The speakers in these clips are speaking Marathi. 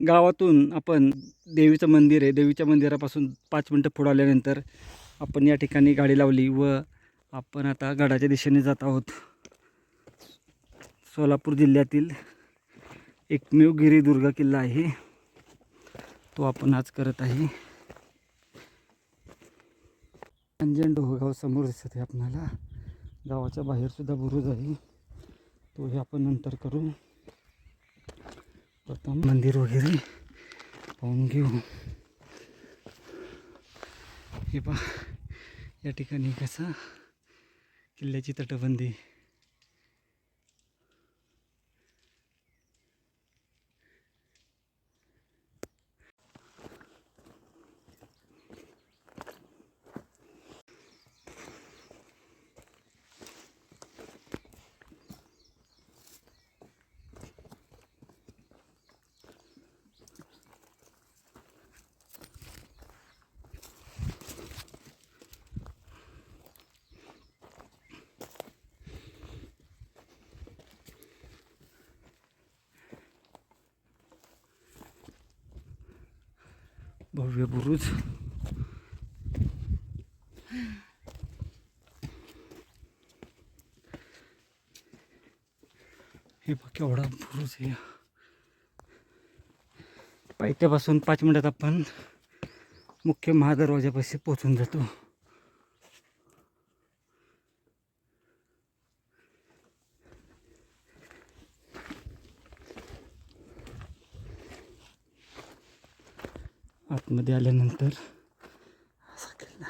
गावातून आपण देवीचं मंदिर आहे. देवीच्या मंदिरापासून पाच मिनटं पुढं आल्यानंतर आपण या ठिकाणी गाडी लावली व आपण आता गडाच्या दिशेने जात आहोत. सोलापूर जिल्ह्यातील एकमेव गिरिदुर्ग किल्ला आहे. तो आपण आज करत आहे. अंजन डोहगाव समोर दिसत आहे आपणाला गावाच्या बाहेरसुद्धा बुरुज आहे. तोही आपण नंतर करू. प्रथम मंदिर वगैरे पाहून घेऊ हे पा या ठिकाणी कसं किल्ल्याची तटबंदी भव्य बुरुज हे बघ केवढा बुरुज आहे पायथ्यापासून पाच मिनिटात आपण मुख्य महादरवाजापाशी पोचून जातो आतमध्ये आल्यानंतर किल्ला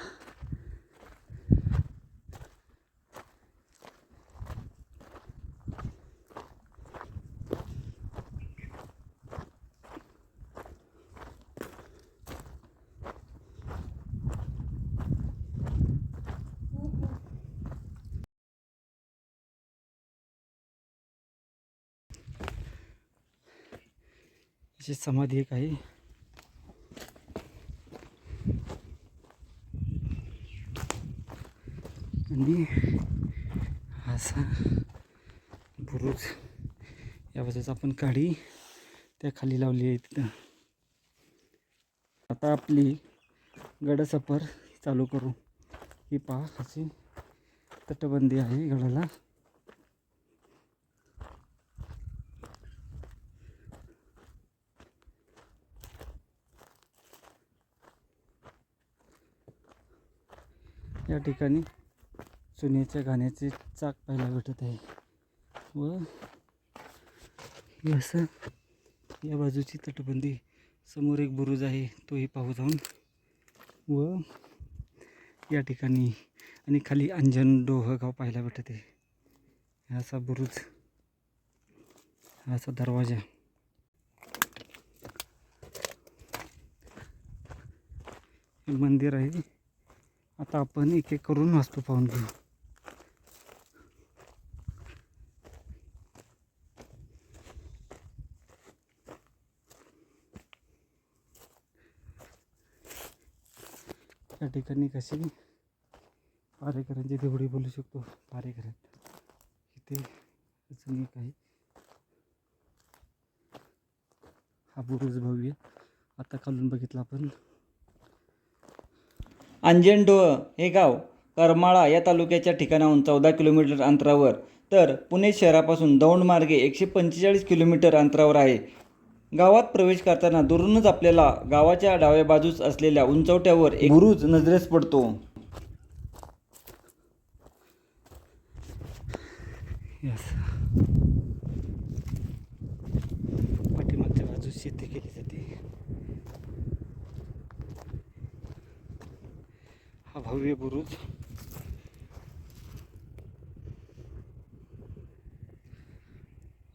समाधी एक आहे आणि असा बुरुज या बाजूचा आपण काढी त्या खाली लावली आहे तिथं. आता आपली गडसफर चालू करू. ही पहा अशी तटबंदी आहे गडाला. या ठिकाणी चुन्याच्या गाण्याचे चाक पाहायला भेटत आहे. व हे असं या बाजूची तटबंदी. समोर एक बुरुज आहे तोही पाहू जाऊन. व या ठिकाणी आणि खाली अंजन डोह गाव पाहायला भेटत आहे. असा बुरुज असा दरवाजा. हे मंदिर आहे. आता आपण एक एक करून वास्तू पाहून घेऊ. ठिकाणी कशी पारेकरांची देवडी बोलू शकतो. पारेकरात इथे अजून एक आहे. हा बुरुज भव्य आता खालून बघितला आपण. अंजनडोह हे गाव करमाळा या तालुक्याच्या ठिकाणाहून चौदा किलोमीटर अंतरावर. तर पुणे शहरापासून दौंड मार्गे एकशे पंचेचाळीस किलोमीटर अंतरावर आहे. गावात प्रवेश करताना दुरूनच आपल्याला गावाच्या डाव्या बाजूस असलेल्या उंचवट्यावर एक बुरुज नजरेस पडतो. यस पाठीमागच्या बाजूस शेती केली जाते. हा भव्य बुरुज.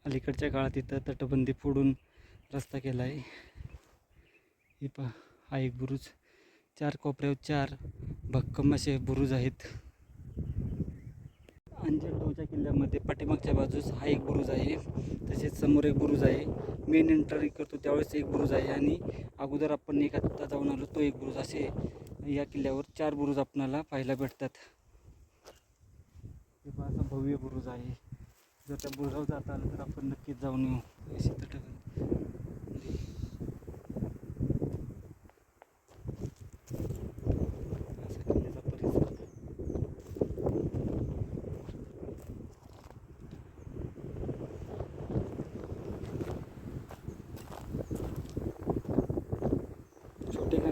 अलीकडच्या काळात इथं तटबंदी फोडून रस्ता केला आहे हे पहा हा एक बुरुज. चार कोपऱ्यावर चार भक्कम असे बुरुज आहेत. अंजनगावच्या किल्ल्यामध्ये पाठीमागच्या बाजूस हा एक बुरुज आहे. तसेच समोर एक बुरुज आहे. मेन एंट्री करतो त्यावेळेस एक बुरुज आहे आणि अगोदर आपण एक आत्ता जाऊन आलो तो एक बुरुज असे या किल्ल्यावर चार बुरुज आपणाला पाहायला भेटतात. हे असा भव्य बुरुज आहे. जर त्या बुरुजावर जात आलं तर आपण नक्कीच जाऊन येऊ अशी तटबंदी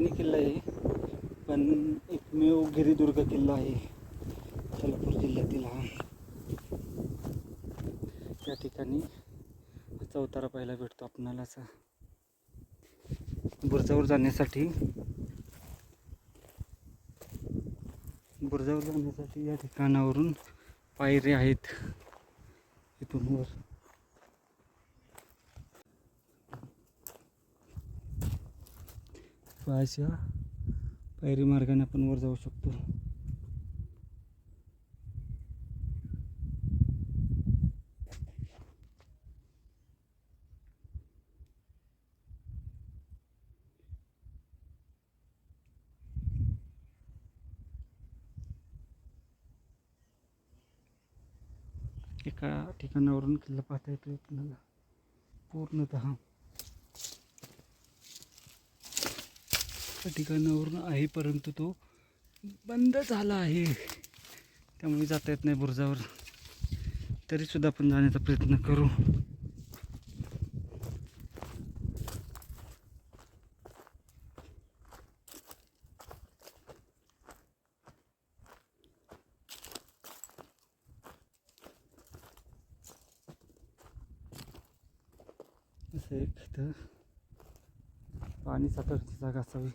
पुराणी किल्ला आहे. पण एकमेव गिरिदुर्ग किल्ला आहे. सोलापूर जिल्ह्यातील हा. त्या ठिकाणी चौतारा पाहायला भेटतो आपणाला असा. बुरजावर जाण्यासाठी. बुरजावर जाण्यासाठी या ठिकाणावरून पायऱ्या आहेत. इथून वर. अशा पायरी मार्गाने आपण वर जाऊ शकतो. एका ठिकाणावरून किल्ला पाहता येतो आपल्याला. पूर्णतः ठिकाणावरून आहे परंतु तो बंद झाला आहे. त्यामुळे जाता येत नाही बुरजावर. तरीसुद्धा आपण जाण्याचा प्रयत्न करू. असं एक तिथं पाणी साठवण्याची जागा असावी.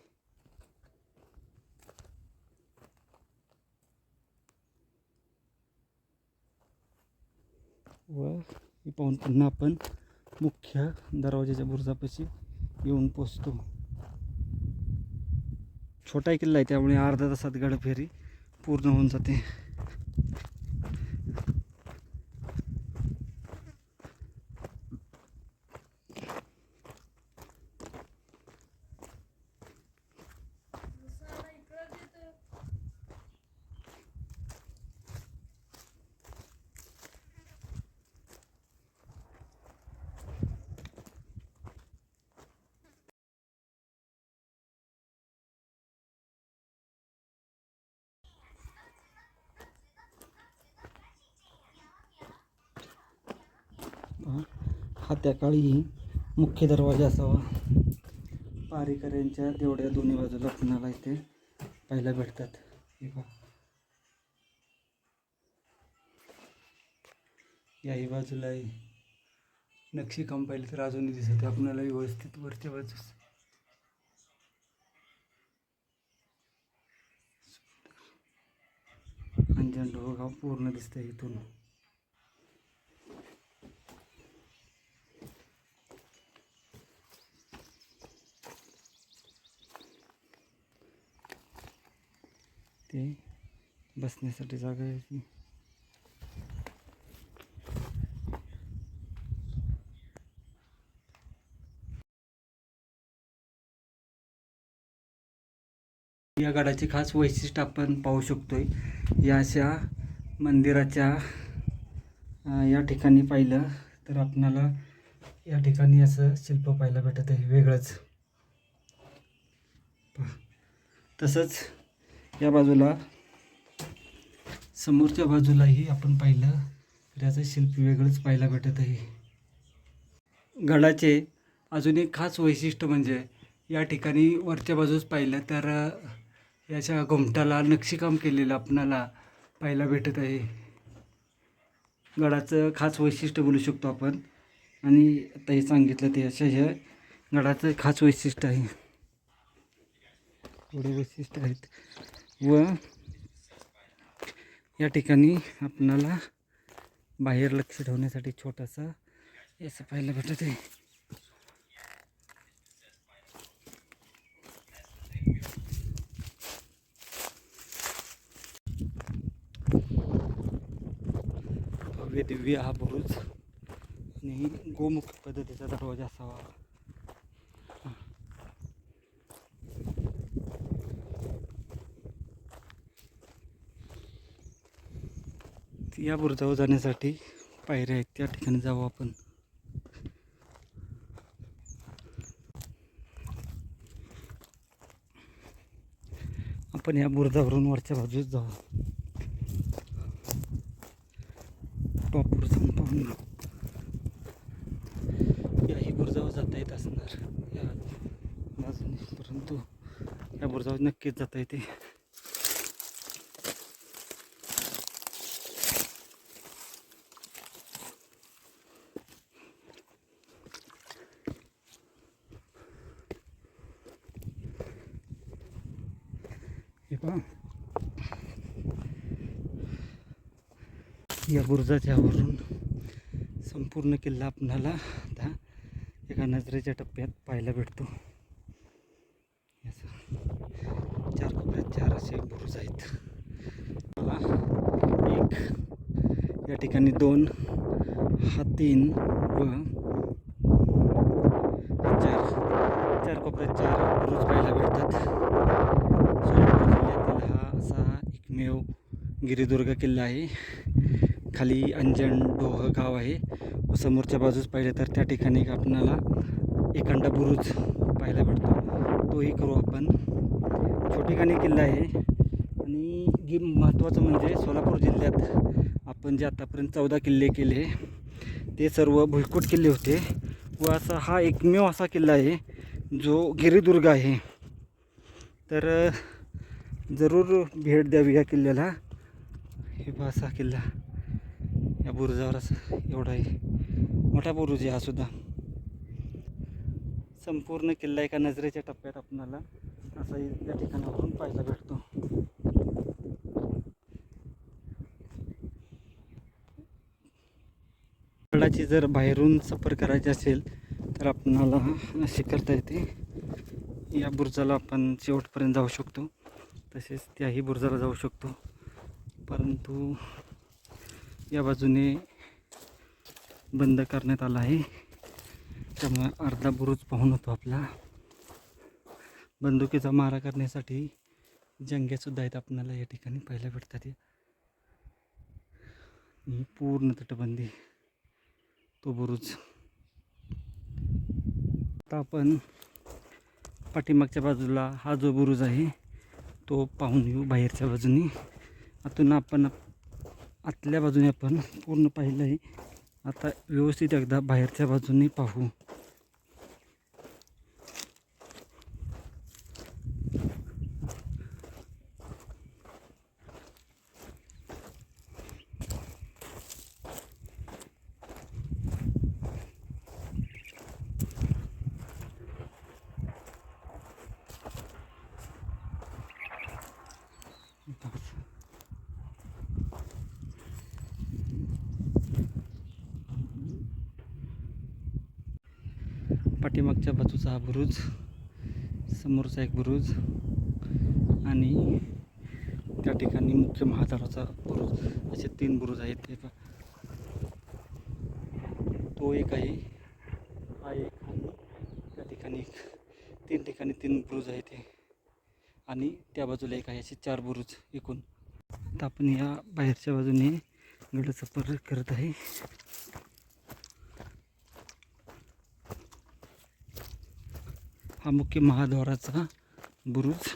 व हे पाहून पुन्हा आपण मुख्य दरवाजाच्या बुरुजापाशी येऊन पोचतो. छोटा किल्ला आहे त्यामुळे अर्धा तासात गडफेरी पूर्ण होऊन जाते पहा, हा त्याकाळी मुख्य दरवाजा असावा. पारेकऱ्यांच्या तेवढ्या दोन्ही बाजूला पुण्याला इथे पाहायला भेटतात? हे याही बाजूला नक्षीकाम पाहिलं तर अजूनही दिसत आहे. आपल्याला व्यवस्थित वरच्या बाजूस. अंजन ढोगाव पूर्ण दिसतंय इथून. इथे बसण्यासाठी जागा आहे ती. या गडाचे खास वैशिष्ट्य आपण पाहू शकतोय. या अशा मंदिराच्या या ठिकाणी पाहिलं तर आपणाला या ठिकाणी असं शिल्प पाहायला भेटत आहे. वेगळंच. तसंच या बाजूला समोरच्या बाजूलाही आपण पाहिलं तर याचं शिल्प वेगळंच पाहायला भेटत आहे. गडाचे अजून एक खास वैशिष्ट्य म्हणजे या ठिकाणी वरच्या बाजूस पाहिलं तर याच्या घुमटाला नक्षीकाम केलेलं आपणाला पाहायला भेटत आहे. गडाचं खास वैशिष्ट्य बोलू शकतो आपण. आणि आता हे सांगितलं ते अशा हे गडाचं खास वैशिष्ट्य आहे. एवढे वैशिष्ट्य आहेत. व या ठिकाणी आपणाला बाहेर लक्ष ठेवण्यासाठी छोटासा असं पाहायला भेटत आहे. भव्य दिव्य हा बुरुज आणि गोमुख पद्धतीचा दरवाजा असावा. या बुरुजावर जाण्यासाठी पायऱ्या आहेत. त्या ठिकाणी जाऊ आपण. आपण या बुरुजावरून वरच्या बाजूस जाऊ. टॉपवर जाऊन पाहून याही बुरुजावर जाता येत असणार. या बाजूने. परंतु बुरुजावर नक्कीच जाता येते हे पहा या संपूर्ण किल्ला आपणाला आता एका नजरेच्या टप्प्यात पाहायला भेटतो. चार कोपऱ्यात चार असे बुरुज आहेत. मला एक या ठिकाणी दोन हा तीन व चार चार कोपऱ्यात चार बुरुज पाहायला भेटतात. सोलापूर जिल्ह्यातील हा असा एकमेव गिरिदुर्ग किल्ला आहे. खाली अंजण डोह गाव आहे. व समोरच्या बाजूस पाहिलं तर त्या ठिकाणी एक आपणाला एखादा बुरुज पाहायला भेटतो. तोही करू आपण. छोटेखानी किल्ला आहे. आणि गी महत्त्वाचं म्हणजे सोलापूर जिल्ह्यात आपण जे आतापर्यंत चौदा किल्ले केले ते सर्व भुईकोट किल्ले होते. व असा हा एकमेव असा किल्ला आहे जो गिरिदुर्ग आहे. तर जरूर भेट द्यावी या किल्ल्याला. हे असा किल्ला. या बुरुजावर असं एवढा आहे मोठा बुरुज आहे हा सुद्धा. संपूर्ण किल्ला एका नजरेच्या टप्प्यात आपणाला असा या ठिकाणावरून पाहायला भेटतो. गडाची जर बाहेरून सफर करायची असेल तर आपणाला अशी करता येते. या बुरुजाला आपण शेवटपर्यंत जाऊ शकतो. तसेच त्याही बुरुजाला जाऊ शकतो. परंतु या बाजूने बंद करण्यात आला आहे. त्यामुळे अर्धा बुरुज पाहून होतो आपला. बंदुकीचा मारा करण्यासाठी जंग्यासुद्धा आहेत आपल्याला या ठिकाणी पाहायला भेटतात ही. पूर्ण तटबंदी तो बुरुज. आता आपण पाठीमागच्या बाजूला हा जो बुरुज आहे तो पाहून येऊ बाहेरच्या बाजूने. आतून आपण आतल्या बाजूने आपण पूर्ण पाहिलं आहे. आता व्यवस्थित एकदा बाहेरच्या बाजूने पाहू. पाठीमागच्या बाजूचा हा बुरुज समोरचा एक बुरुज आणि त्या ठिकाणी मुख्य महाद्वाराचा बुरुज. असे तीन बुरुज आहेत. ते तो एक आहे हा एक आणि त्या ठिकाणी एक तीन ठिकाणी तीन बुरुज आहेत ते आणि त्या बाजूला एक आहे असे चार बुरुज एकूण. आता आपण या बाहेरच्या बाजूने गडचा सफर करत आहे. हा मुख्य महाद्वाराचा बुरुज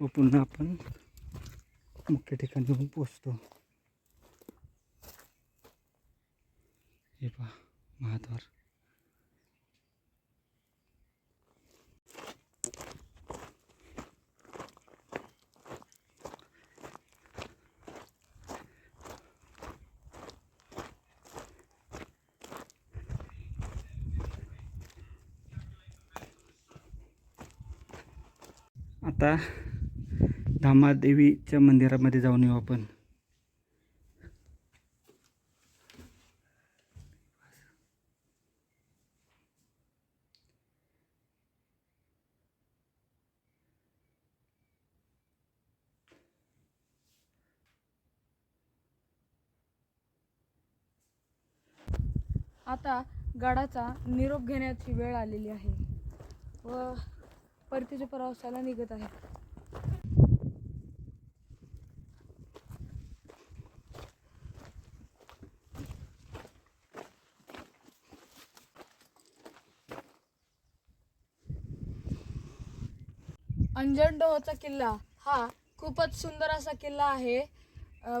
व पुन्हा आपण मुख्य ठिकाणी जाऊन पोचतो हे पहा महाद्वार आता धामादेवीच्या मंदिरामध्ये जाऊन येऊ आपण. आता गडाचा निरोप घेण्याची वेळ आलेली आहे. व परतीच्या प्रवासाला निघत आहे. अंजनडोहचा किल्ला हा खूपच सुंदर असा किल्ला आहे.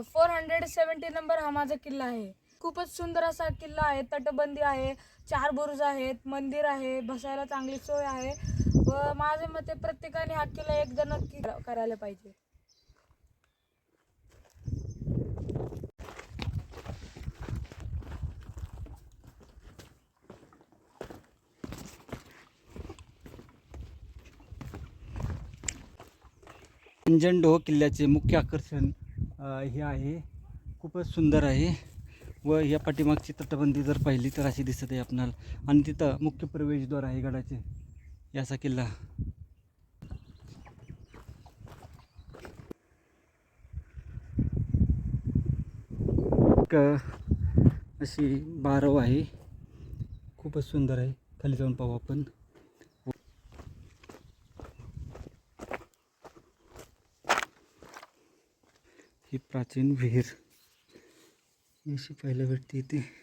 फोर हंड्रेड सेवन्टी नंबर हा माझा किल्ला आहे. खूपच सुंदर असा किल्ला आहे. तटबंदी आहे चार बुरुज आहेत मंदिर आहे बसायला चांगली सोय आहे. व माझ्या मते प्रत्येकाने हा किल्ला एकदा नक्की करायला पाहिजे. अंजनडोह किल्ल्याचे मुख्य आकर्षण हे आहे. खूपच सुंदर आहे. व या पाठीमागची तटबंदी जर पाहिली तर अशी दिसत आहे आपणाला. आणि तिथं मुख्य प्रवेशद्वार आहे गडाचे. याचा किल्ला. अशी बारव आहे. खूपच सुंदर आहे. खाली जाऊन पाहू आपण. ही प्राचीन विहीर. अशी पाहायला भेटते इथे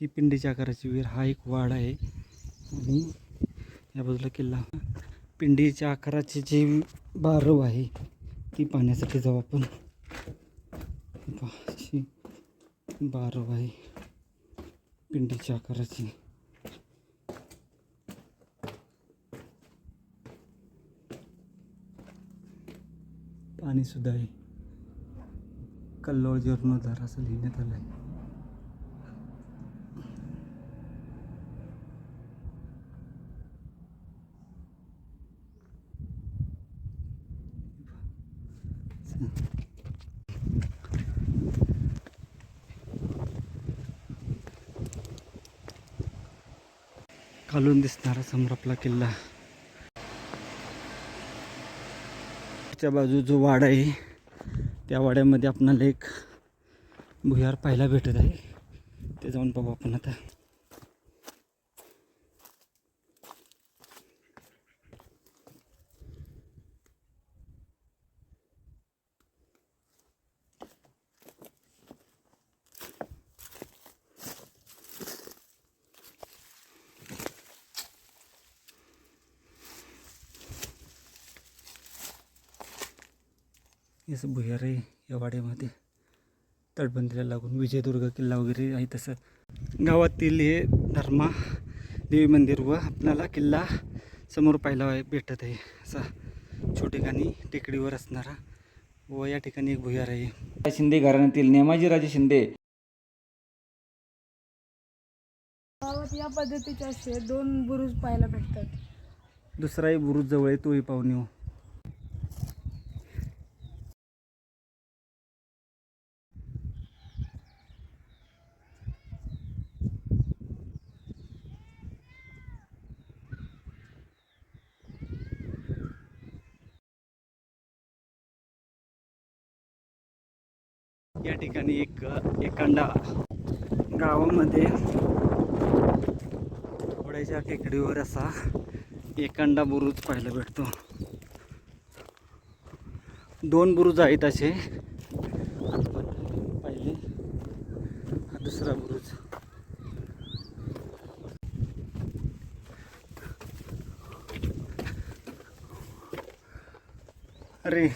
ही पिंडीच्या आकाराची विहीर हा एक वाड आहे. आणि या बाजूला किल्ला. पिंडीच्या आकाराची जी बारव आहे ती पाहण्यासाठी जाऊ आपण. अशी बारव आहे. पिंडीच्या आकाराची. पाणीसुद्धा आहे. कल्लोळ जीर्णोद्धार असं लिहिण्यात आलं आहे खालून दिसणारा समोर आपला किल्ला. च्या बाजू जो वाडा आहे त्या वाड्यामध्ये आपणाला एक भुयार पाहायला भेटत आहे. ते जाऊन बघू आपण आता. असं भुयार आहे या वाड्यामध्ये तटबंदीला लागून विजयदुर्ग किल्ला वगैरे आहे तसं. गावातील हे धर्मा देवी मंदिर व आपल्याला किल्ला समोर पाहायला भेटत आहे. असा छोटेखानी टेकडीवर असणारा व या ठिकाणी एक भुयार आहे. शिंदे घराण्यातील नेमाजीराजे शिंदे. गावात या पद्धतीचे असे दोन बुरुज पाहायला भेटतात. दुसराही बुरुज जवळ आहे तोही पाहून येऊ या ठिकाणी एक एकांडा गावामध्ये थोड्याशा टेकडीवर असा एकांडा बुरुज पाहायला भेटतो. दोन बुरुज आहेत असे. पाहिले. हा दुसरा बुरुज. अरे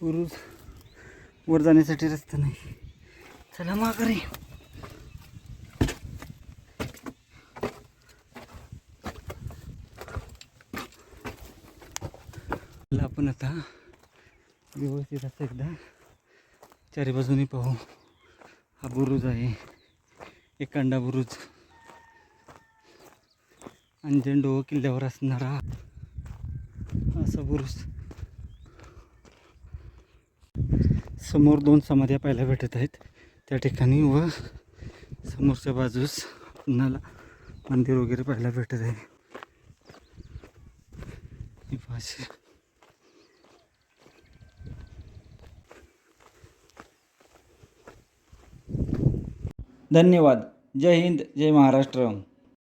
बुरुज वर जाण्यासाठी रस्ता नाही. चला माघारी. आपण आता व्यवस्थित असं एकदा चारी बाजूनी पाहू. हा बुरुज आहे. एकांडा बुरुज. अंजनडो किल्ल्यावर असणारा असा बुरुज. समोर दोन समाध्या पाहायला भेटत आहेत. त्या ठिकाणी व समोरच्या बाजूस पुन्हाला मंदिर वगैरे पाहायला भेटत आहे. भाषा धन्यवाद. जय हिंद जय महाराष्ट्र.